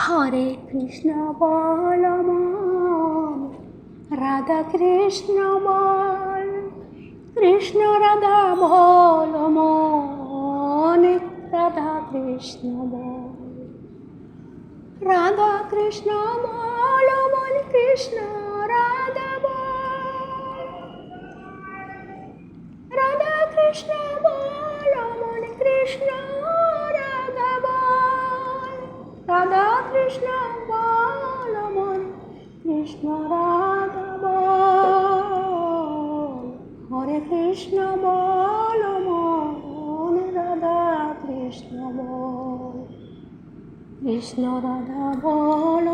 হরে কৃষ্ণ বল মন, রাধা কৃষ্ণ বল, কৃষ্ণ রাধা বল রাধা কৃষ্ণ বল। রাধা কৃষ্ণ বল মন, কৃষ্ণ রাধা বল। রাধা কৃষ্ণ বল মন, কৃষ্ণ রাধা বল। রাধা কৃষ্ণ বল কৃষ্ণ রাধা হরে কৃষ্ণ বল মন, রাধা কৃষ্ণ বল। কৃষ্ণ রাধা বল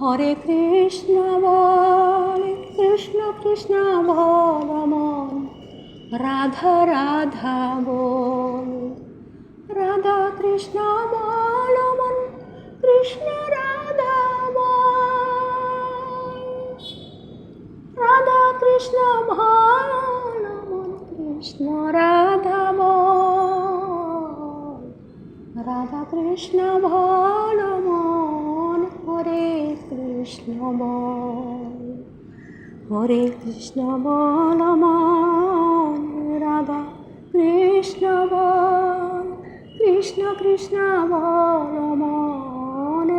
হরে কৃষ্ণ বল। কৃষ্ণ কৃষ্ণ বল মন, রাধা রাধা বল। রাধা কৃষ্ণ বল কৃষ্ণ রাধা রাধা কৃষ্ণ মন কৃষ্ণ, রাধা রাধা কৃষ্ণ বল মন হরে কৃষ্ণ হরে কৃষ্ণ, বল রাধা কৃষ্ণ কৃষ্ণ কৃষ্ণ, বল মন।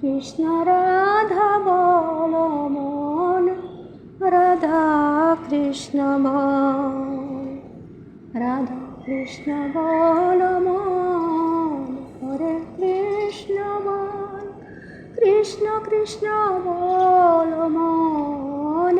কৃষ্ণ রাধা বল মন রাধা কৃষ্ণ বল রাধা কৃষ্ণ বল মন হরে কৃষ্ণ বল কৃষ্ণ কৃষ্ণ বল মন